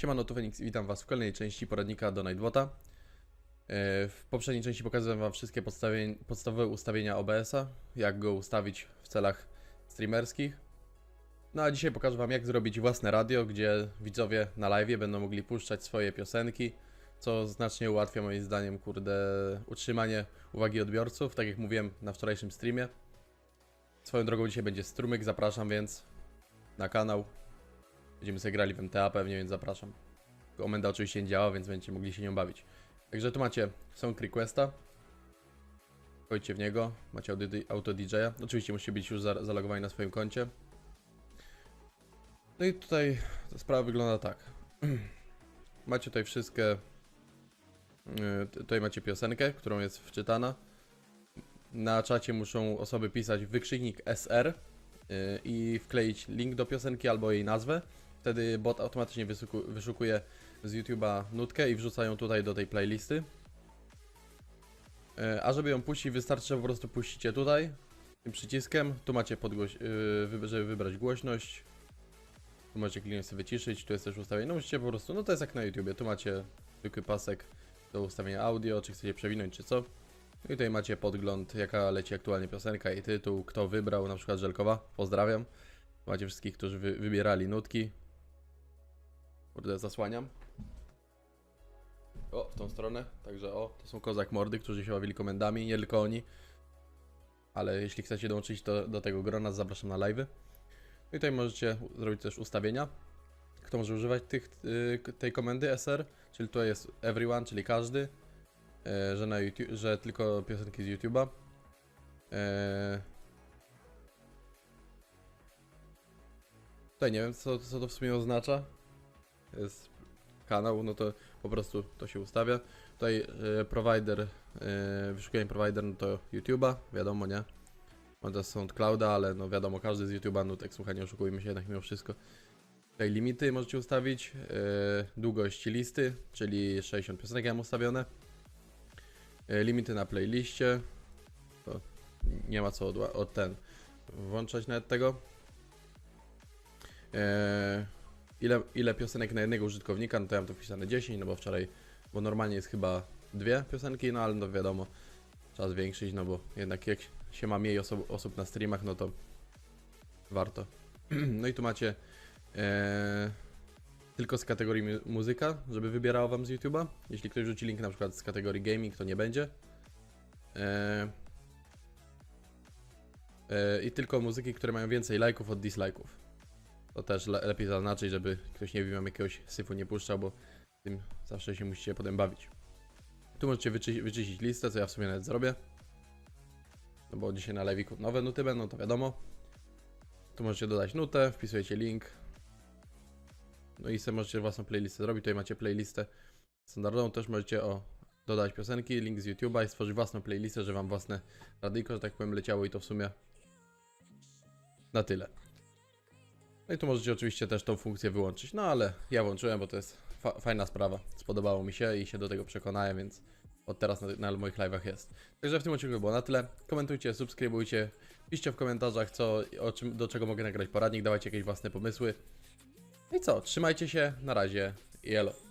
Siemano, tu Fenix witam Was w kolejnej części poradnika do Nightbota. E, W poprzedniej części pokazałem Wam wszystkie podstawowe ustawienia OBS-a, jak go ustawić w celach streamerskich. No a dzisiaj pokażę Wam jak zrobić własne radio, gdzie widzowie na live będą mogli puszczać swoje piosenki, co znacznie ułatwia moim zdaniem, kurde, utrzymanie uwagi odbiorców, tak jak mówiłem na wczorajszym streamie. Swoją drogą dzisiaj będzie strumyk, zapraszam więc na kanał. Będziemy sobie grali w MTA pewnie, więc zapraszam. Komenda oczywiście nie działa, więc będziecie mogli się nią bawić. Także tu macie song requesta. Wchodźcie w niego, macie auto DJ-a. Oczywiście musicie być już za- zalogowani na swoim koncie. No i tutaj ta sprawa wygląda tak. macie tutaj wszystkie. yy, Tutaj macie piosenkę, którą jest wczytana. Na czacie muszą osoby pisać wykrzyknik SR yy, i wkleić link do piosenki albo jej nazwę. Wtedy bot automatycznie wyszukuje z YouTube'a nutkę i wrzuca ją tutaj do tej playlisty. E, A żeby ją puścić, wystarczy, po prostu puścicie tutaj tym przyciskiem. Tu macie wy- żeby wybrać głośność. Tu możecie kliknąć sobie wyciszyć, tu jest też ustawienie. No musicie po prostu, no to jest jak na YouTubie. Tu macie zwykły pasek do ustawienia audio, czy chcecie przewinąć, czy co. I tutaj macie podgląd, jaka leci aktualnie piosenka i tytuł, kto wybrał, na przykład Żelkowa. Pozdrawiam. Macie wszystkich, którzy wy, wybierali nutki. Kurde, zasłaniam. O, w tą stronę. Także o, to są kozak mordy, którzy się bawili komendami, nie tylko oni. Ale jeśli chcecie dołączyć do, do tego grona, zapraszam na live'y. No i tutaj możecie zrobić też ustawienia. Kto może używać tych, y, tej komendy SR, czyli tutaj jest everyone, czyli każdy, e, że, na YouTube, że tylko piosenki z YouTube'a. E, Tutaj nie wiem, co, co to w sumie oznacza. Jest kanał, no to po prostu to się ustawia. Tutaj e, provider, e, wyszukiwanie provider, no to YouTube'a, wiadomo, nie? Też SoundClouda, ale no wiadomo, każdy z YouTube'a, no tak słuchaj, nie oszukujmy się jednak mimo wszystko. Tutaj limity możecie ustawić, e, długość listy, czyli 60 piosenek ja mam ustawione. Limity na playliście, to nie ma co od, od ten włączać nawet tego. Eee, ile, ile piosenek na jednego użytkownika, no to ja mam tu wpisane 10, no bo wczoraj, bo normalnie jest chyba dwie piosenki, no ale no wiadomo, trzeba zwiększyć, no bo jednak jak się ma mniej osób, osób na streamach, no to warto. no i tu macie eee, tylko z kategorii mu- muzyka, żeby wybierało wam z YouTube'a. Jeśli ktoś rzuci link na przykład z kategorii gaming, to nie będzie. Eee, eee, I tylko muzyki, które mają więcej lajków od dislajków. To też le lepiej zaznaczyć, żeby ktoś nie wiem, jakiegoś syfu nie puszczał, bo tym zawsze się musicie potem bawić. Tu możecie wyczy wyczyścić listę, co ja w sumie nawet zrobię. No bo dzisiaj na lewiku nowe nuty będą, to wiadomo. Tu możecie dodać nutę, wpisujecie link. No i sobie możecie własną playlistę zrobić. Tutaj macie playlistę standardową, też możecie o dodać piosenki, link z YouTube'a i stworzyć własną playlistę, że wam własne radyjko, że tak powiem, leciało i to w sumie na tyle. No i tu możecie oczywiście też tą funkcję wyłączyć, no ale ja włączyłem, bo to jest fa fajna sprawa. Spodobało mi się i się do tego przekonałem, więc od teraz na, na moich live'ach jest. Także w tym odcinku było na tyle. Komentujcie, subskrybujcie, piszcie w komentarzach, co, o czym, do czego mogę nagrać poradnik, dawajcie jakieś własne pomysły. No i co, trzymajcie się, na razie i elo.